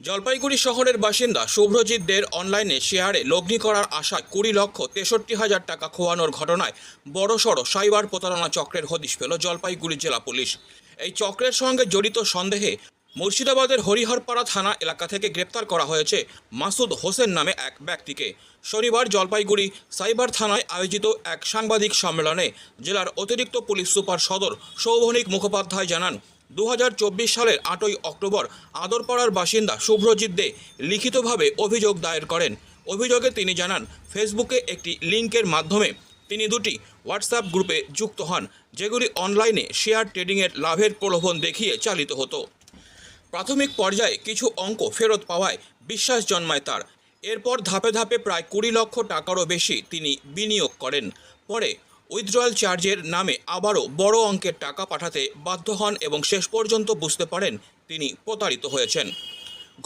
জলপাইগুড়ি শহরের বাসিন্দা শুভ্রজিৎ দের অনলাইনে শেয়ারে লগ্নি করার আশায় কুড়ি লক্ষ তেষট্টি হাজার টাকা খোয়ানোর ঘটনায় বড়সড় সাইবার প্রতারণা চক্রের হদিশ পেল জলপাইগুড়ি জেলা পুলিশ। এই চক্রের সঙ্গে জড়িত সন্দেহে মুর্শিদাবাদের হরিহরপাড়া থানা এলাকা থেকে গ্রেপ্তার করা হয়েছে মাসুদ হোসেন নামে এক ব্যক্তিকে। শনিবার জলপাইগুড়ি সাইবার থানায় আয়োজিত এক সাংবাদিক সম্মেলনে জেলার অতিরিক্ত পুলিশ সুপার সদর সৌভনিক মুখোপাধ্যায় জানান দু হাজার চব্বিশ সালের আটই অক্টোবর আদরপাড়ার বাসিন্দা শুভ্রজিৎ দে লিখিতভাবে অভিযোগ দায়ের করেন। অভিযোগে তিনি জানান, ফেসবুকে একটি লিঙ্কের মাধ্যমে তিনি দুটি হোয়াটসঅ্যাপ গ্রুপে যুক্ত হন, যেগুলি অনলাইনে শেয়ার ট্রেডিংয়ের লাভের প্রলোভন দেখিয়ে চালিত হতো। প্রাথমিক পর্যায়ে কিছু অঙ্ক ফেরত পাওয়ায় বিশ্বাস জন্মায় তার। এরপর ধাপে ধাপে প্রায় কুড়ি লক্ষ টাকারও বেশি তিনি বিনিয়োগ করেন। পরে উইথড্রয়াল চার্জের নামে আবারও বড় অঙ্কের টাকা পাঠাতে বাধ্য হন এবং শেষ পর্যন্ত বুঝতে পারেন তিনি প্রতারিত হয়েছেন।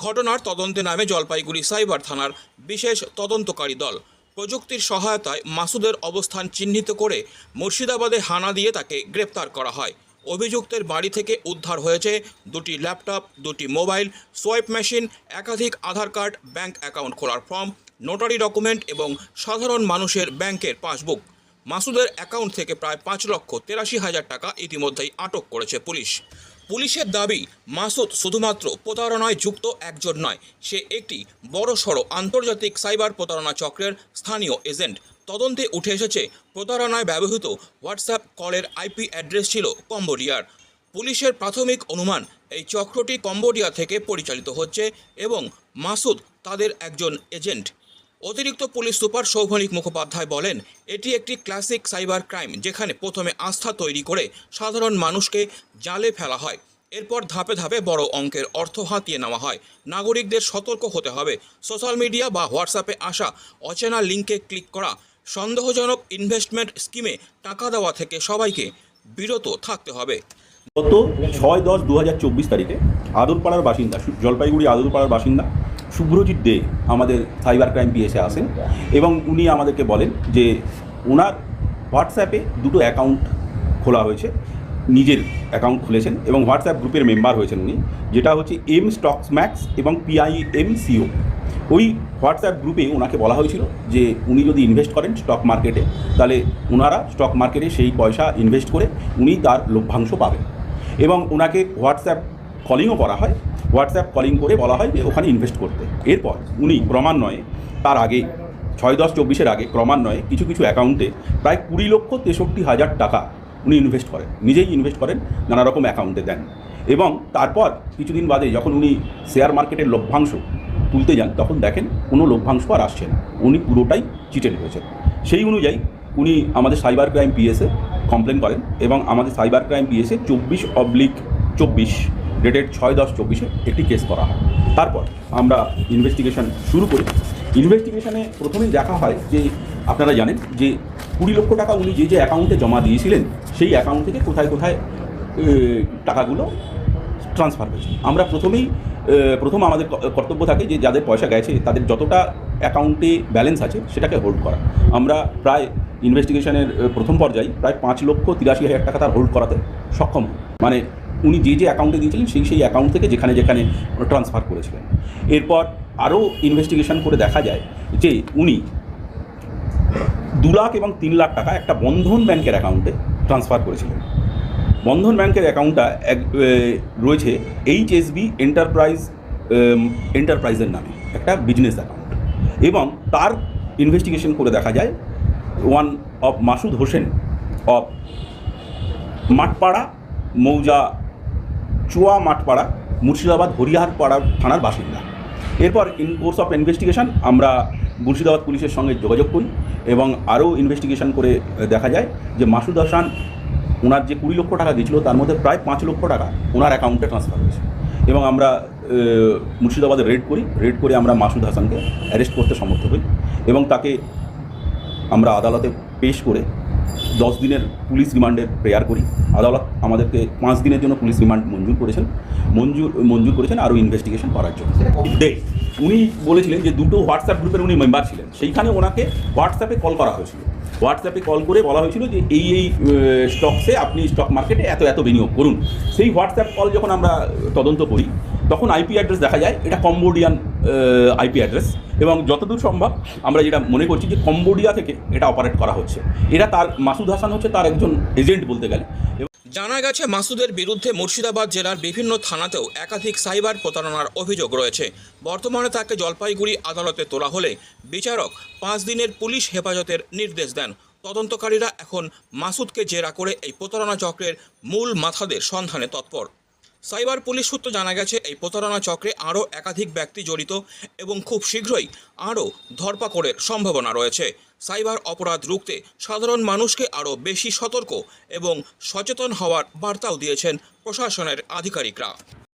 ঘটনার তদন্তে নামে জলপাইগুড়ি সাইবার থানার বিশেষ তদন্তকারী দল প্রযুক্তির সহায়তায় মাসুদের অবস্থান চিহ্নিত করে মুর্শিদাবাদে হানা দিয়ে তাকে গ্রেপ্তার করা হয়। অভিযুক্তের বাড়ি থেকে উদ্ধার হয়েছে দুটি ল্যাপটপ, দুটি মোবাইল, সোয়াইপ মেশিন, একাধিক আধার কার্ড, ব্যাংক অ্যাকাউন্ট খোলার ফর্ম, নোটারি ডকুমেন্ট এবং সাধারণ মানুষের ব্যাংকের পাসবুক। মাসুদের অ্যাকাউন্ট থেকে প্রায় পাঁচ লক্ষ তেরাশি হাজার টাকা ইতিমধ্যেই আটক করেছে পুলিশ। পুলিশের দাবি, মাসুদ শুধুমাত্র প্রতারণায় যুক্ত একজন নয়, সে একটি বড়সড় আন্তর্জাতিক সাইবার প্রতারণা চক্রের স্থানীয় এজেন্ট। তদন্তে উঠে এসেছে, প্রতারণায় ব্যবহৃত হোয়াটসঅ্যাপ কলের আইপি অ্যাড্রেস ছিল কম্বোডিয়ার। পুলিশের প্রাথমিক অনুমান, এই চক্রটি কম্বোডিয়া থেকে পরিচালিত হচ্ছে এবং মাসুদ তাদের একজন এজেন্ট। অতিরিক্ত পুলিশ সুপার সৌভনিক মুখোপাধ্যায় বলেন, এটি একটি ক্লাসিক সাইবার ক্রাইম, যেখানে প্রথমে আস্থা তৈরি করে সাধারণ মানুষকে জালে ফেলা হয়। এরপর ধাপে ধাপে বড় অঙ্কের অর্থ হাতিয়ে নেওয়া হয়। নাগরিকদের সতর্ক হতে হবে। সোশ্যাল মিডিয়া বা হোয়াটসঅ্যাপে আসা অচেনা লিঙ্কে ক্লিক করা, সন্দেহজনক ইনভেস্টমেন্ট স্কিমে টাকা দেওয়া থেকে সবাইকে বিরত থাকতে হবে। গত ছয় দশ দু তারিখে আদরপাড়ার বাসিন্দা, জলপাইগুড়ি আদরপাড়ার বাসিন্দা শুভ্রজিৎ দে আমাদের সাইবার ক্রাইম পিএসে আসেন এবং উনি আমাদেরকে বলেন যে ওনার হোয়াটসঅ্যাপে দুটো অ্যাকাউন্ট খোলা হয়েছে, নিজের অ্যাকাউন্ট খুলেছেন এবং হোয়াটসঅ্যাপ গ্রুপের মেম্বার হয়েছেন উনি, যেটা হচ্ছে এম স্টকস ম্যাক্স এবং পিআইএম সিও ওই হোয়াটসঅ্যাপ গ্রুপে ওনাকে বলা হয়েছিল যে উনি যদি ইনভেস্ট করেন স্টক মার্কেটে, তাহলে ওনারা স্টক মার্কেটে সেই পয়সা ইনভেস্ট করে উনি তার লভ্যাংশ পাবেন। এবং ওনাকে হোয়াটসঅ্যাপ কলিংও করা হয় হোয়াটসঅ্যাপ কলিং করে বলা হয় যে ওখানে ইনভেস্ট করতে। এরপর উনি ক্রমান্বয়ে, তার আগে ছয় দশ চব্বিশের আগে ক্রমান্বয়ে কিছু কিছু অ্যাকাউন্টে প্রায় কুড়ি লক্ষ তেষট্টি হাজার টাকা উনি ইনভেস্ট করেন। নিজেই ইনভেস্ট করেন, নানা রকম অ্যাকাউন্টে দেন। এবং তারপর কিছুদিন বাদে যখন উনি শেয়ার মার্কেটের লভ্যাংশ তুলতে যান, তখন দেখেন কোনো লভ্যাংশ আর আসছে না। উনি পুরোটাই চিটেড হয়েছেন। সেই অনুযায়ী উনি আমাদের সাইবার ক্রাইম পিএসে কমপ্লেন করেন এবং আমাদের সাইবার ক্রাইম পিএসে চব্বিশ অবলিক চব্বিশ ডেটেড ছয় দশ চব্বিশে একটি কেস করা হয়। তারপর আমরা ইনভেস্টিগেশন শুরু করি। ইনভেস্টিগেশনে প্রথমেই দেখা হয় যে, আপনারা জানেন যে, কুড়ি লক্ষ টাকা উনি যে যে অ্যাকাউন্টে জমা দিয়েছিলেন, সেই অ্যাকাউন্ট থেকে কোথায় কোথায় টাকাগুলো ট্রান্সফার হয়েছে। আমরা প্রথমেই প্রথম আমাদের কর্তব্য থাকে যে, যাদের পয়সা গেছে, তাদের যতটা অ্যাকাউন্টে ব্যালেন্স আছে, সেটাকে হোল্ড করা। আমরা প্রায় ইনভেস্টিগেশনের প্রথম পর্যায়ে প্রায় পাঁচ লক্ষ তিরাশি হাজার টাকা তার হোল্ড করাতে সক্ষম মানে উনি যে যে অ্যাকাউন্টে দিয়েছিলেন সেই সেই অ্যাকাউন্ট থেকে যেখানে যেখানে ট্রান্সফার করেছিলেন। এরপর আরও ইনভেস্টিগেশন করে দেখা যায় যে উনি দু লাখ এবং তিন লাখ টাকা একটা বন্ধন ব্যাংকের অ্যাকাউন্টে ট্রান্সফার করেছিলেন। বন্ধন ব্যাংকের অ্যাকাউন্টটা এক রয়েছে এইচএসবি এন্টারপ্রাইজ এন্টারপ্রাইজের নামে একটা বিজনেস অ্যাকাউন্ট এবং তার ইনভেস্টিগেশন করে দেখা যায় one of Masud Hossain of Mathpara মৌজা চুয়া মাঠপাড়া, মুর্শিদাবাদ হরিহারপাড়া থানার বাসিন্দা। এরপর ইন কোর্স অফ ইনভেস্টিগেশন আমরা মুর্শিদাবাদ পুলিশের সঙ্গে যোগাযোগ করি এবং আরও ইনভেস্টিগেশন করে দেখা যায় যে মাসুদ হাসান ওনার যে কুড়ি লক্ষ টাকা দিয়েছিল, তার মধ্যে প্রায় পাঁচ লক্ষ টাকা ওনার অ্যাকাউন্টে ট্রান্সফার হয়েছে। এবং আমরা মুর্শিদাবাদে রেড করি। রেড করে আমরা মাসুদ হাসানকে অ্যারেস্ট করতে সমর্থ হই এবং তাকে আমরা আদালতে পেশ করে দশ দিনের পুলিশ রিমান্ডের প্রেয়ার করি। আদালত আমাদেরকে পাঁচ দিনের জন্য পুলিশ রিমান্ড মঞ্জুর করেছেন। মঞ্জুর মঞ্জুর করেছেন আরও ইনভেস্টিগেশন করার জন্য। ডে উনি বলেছিলেন যে দুটো হোয়াটসঅ্যাপ গ্রুপের উনি মেম্বার ছিলেন। সেইখানে ওনাকে হোয়াটসঅ্যাপে কল করা হয়েছিল। হোয়াটসঅ্যাপে কল করে বলা হয়েছিল যে এই এই স্টকসে আপনি স্টক মার্কেটে এত এত বিনিয়োগ করুন। সেই হোয়াটসঅ্যাপ কল যখন আমরা তদন্ত করি তখন আইপি অ্যাড্রেস দেখা যায় এটা কম্বোডিয়ান আইপি অ্যাড্রেস এবং যতদূর সম্ভব আমরা যেটা মনে করছি যে কম্বোডিয়া থেকে এটা অপারেট করা হচ্ছে। এটা তার, মাসুদ হাসান হচ্ছে তার একজন এজেন্ট বলতে গেলে। জানা গেছে মাসুদের বিরুদ্ধে মুর্শিদাবাদ জেলার বিভিন্ন থানাতেও একাধিক সাইবার প্রতারণার অভিযোগ রয়েছে। বর্তমানে তাকে জলপাইগুড়ি আদালতে তোলা হলে বিচারক পাঁচ দিনের পুলিশ হেফাজতের নির্দেশ দেন। তদন্তকারীরা এখন মাসুদকে জেরা করে এই প্রতারণা চক্রের মূল মাথাদের সন্ধানে তৎপর। সাইবার পুলিশ সূত্র জানা গেছে, এই প্রতারণা চক্রে আরও একাধিক ব্যক্তি জড়িত এবং খুব শীঘ্রই আরও ধরপাকড়ের সম্ভাবনা রয়েছে। সাইবার অপরাধ রুখতে সাধারণ মানুষকে আরও বেশি সতর্ক এবং সচেতন হওয়ার বার্তাও দিয়েছেন প্রশাসনের আধিকারিকরা।